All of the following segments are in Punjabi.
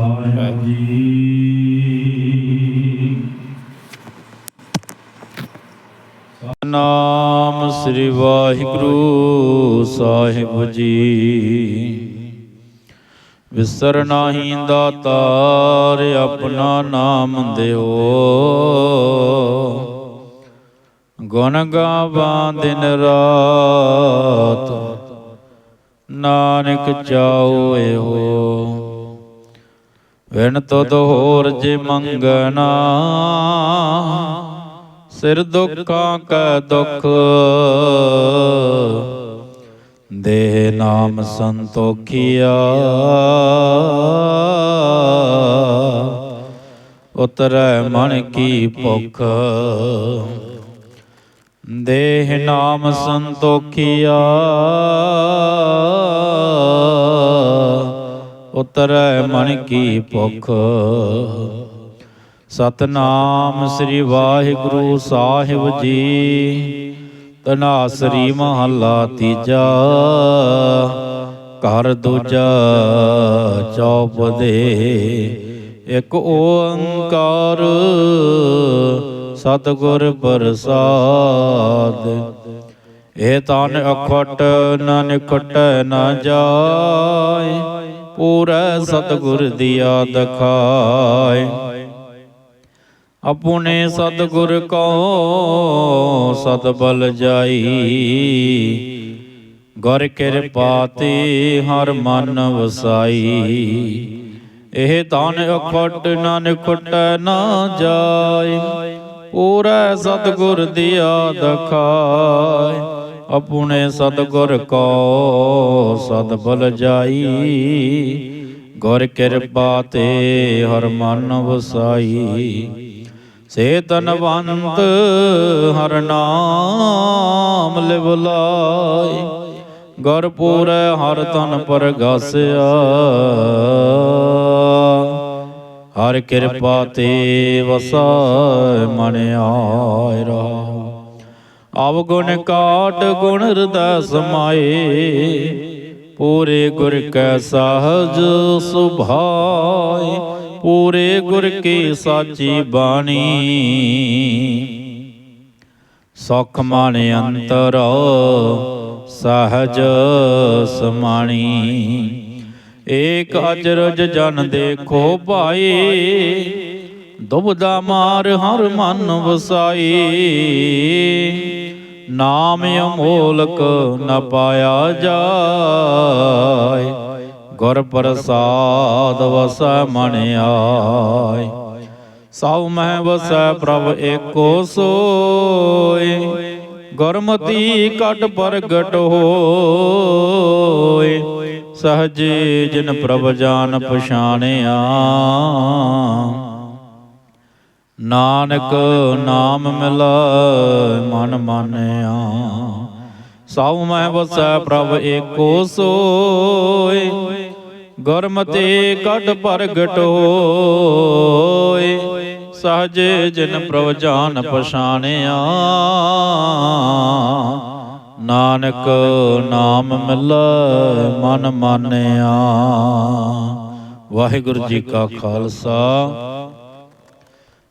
ਸਾਹਿਬ ਜੀ। ਨਾਮ ਸ੍ਰੀ ਵਾਹਿਗੁਰੂ ਸਾਹਿਬ ਜੀ। ਵਿਸਰ ਨਾਹੀ ਦਾਤਾਰ ਆਪਣਾ ਨਾਮ ਦਿਓ। ਗੁਣ ਗਾਵਾਂ ਦਿਨ ਰਾਤ, ਨਾਨਕ ਚਾਉ ਇਹੋ। ਵਿਣ ਤੁਧ ਹੋਰ ਜੇ ਮੰਗਣਾ, ਸਿਰ ਦੁੱਖਾਂ ਕਾ ਦੁੱਖ, ਦੇਹ ਨਾਮ ਸੰਤੋਖਿਆ। ਉਤਰੈ ਮਨ ਕੀ ਭੁਖ, ਦੇਹ ਨਾਮ ਸੰਤੋਖਿਆ। ਉਤਰੈ ਮਨ ਕੀ ਭੁਖ। ਸਤਨਾਮ ਸ੍ਰੀ ਵਾਹਿਗੁਰੂ ਸਾਹਿਬ ਜੀ। ਤਨਾਸਰੀ ਮਹੱਲਾ ਤੀਜਾ। ਘਰ ਦੂਜਾ ਚੌਪ ਦੇ। ਇੱਕ ਓੰਕਾਰ ਸਤਿਗੁਰ ਪ੍ਰਸਾਦ। ਇਹ ਤਨ ਅਖਟ ਨਾ ਨਿਕਟ ਨਾ ਜਾਏ। ਪੂਰਾ ਸਤਿਗੁਰ ਦੀਆ ਦਖਾਏ ਆਪਣੇ ਸਤਿਗੁਰ ਕੋ ਸਤਬਲ ਜਾਈ। ਗੁਰ ਕਿਰਪਾ ਤੇ ਹਰ ਮਨ ਵਸਾਈ। ਇਹ ਤਨ ਅਖਟ ਨ ਨਿਕਟ ਨਾ ਜਾਏ। ਪੂਰਾ ਸਤਿਗੁਰ ਦੀਆ ਦਖਾਏ ਆਪਣੇ ਸਤਗੁਰ ਕੋ ਸਤਬਲ ਜਾਈ। ਗੁਰ ਕਿਰਪਾ ਤੇ ਹਰ ਮਨ ਵਸਾਈ। ਸੇ ਤਨਵੰਤ ਹਰ ਨਾਮ ਲਿਵ ਲਾਈ। ਗੁਰ ਹਰ ਤਨ ਪਰਗਾਸਿਆ। ਹਰ ਕਿਰਪਾ ਤੇ ਵਸੈ ਮਨ ਆਇ ਰਹਾ। ਆਵ ਗੁਣ ਕਾਟ ਗੁਣ ਹਿਰਦੈ ਸਮਾਏ ਪੂਰੇ ਗੁਰ ਕੈ ਸਹਜ ਸੁਭਾਏ। ਪੂਰੇ ਗੁਰ ਕੀ ਸਾਚੀ ਬਾਣੀ। ਸੁਖ ਮਨ ਅੰਤਰ ਸਹਜ ਸਮਾਣੀ। ਏਕ ਅਚਰਜ ਜਨ ਦੇਖੋ ਭਾਈ ਦੁਬਦਾ ਮਾਰ ਹਰ ਮਨ ਵਸਾਈ। ਨਾਮ ਅਮੋਲਕ ਨ ਪਾਇਆ ਜਾਏ। ਗੁਰ ਪ੍ਰਸਾਦ ਵਸੈ ਮਨ ਆਏ। ਸਭ ਮਹਿ ਵਸੈ ਪ੍ਰਭ ਏਕੋ ਸੋਏ। ਗੁਰਮਤੀ ਕਟ ਪ੍ਰਗਟ ਹੋਏ। ਸਹਜੇ ਜਿਨ ਪ੍ਰਭ ਜਾਣ ਪਛਾਣਿਆ। ਨਾਨਕ ਨਾਮ ਮਿਲ ਮਨ ਮਾਨਿਆ। ਸਭ ਮੈਂ ਵਸੈ ਪ੍ਰਭ ਏਕੋ ਸੋਏ। ਗੁਰਮਤੇ ਕਟ ਪ੍ਰਗਟ ਹੋਏ। ਸਹਜੇ ਜਿਨ ਪ੍ਰਭ ਜਾਣ ਪਛਾਣਿਆ। ਨਾਨਕ ਨਾਮ ਮਿਲ ਮਨ ਮਾਨਿਆ। ਵਾਹਿਗੁਰੂ ਜੀ ਕਾ ਖਾਲਸਾ।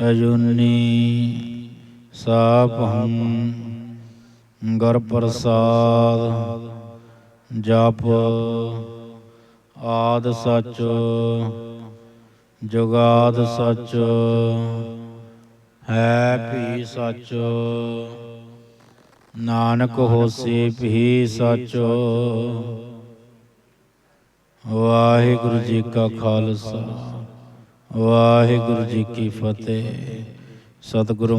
ਅਜੂਨੀ ਸਾਭੰ ਗੁਰ ਪ੍ਰਸਾਦ, ਜਪ ਆਦ ਸਚ, ਜੁਗਾਦ ਸਚ, ਹੈ ਭੀ ਸਚ। ਨਾਨਕ ਹੋਸੀ ਭੀ ਸਚ। ਵਾਹਿਗੁਰੂ ਜੀ ਕਾ ਖਾਲਸਾ। ਵਾਹਿਗੁਰੂ ਜੀ ਕੀ ਫਤਿਹ। ਸਤਿਗੁਰੂ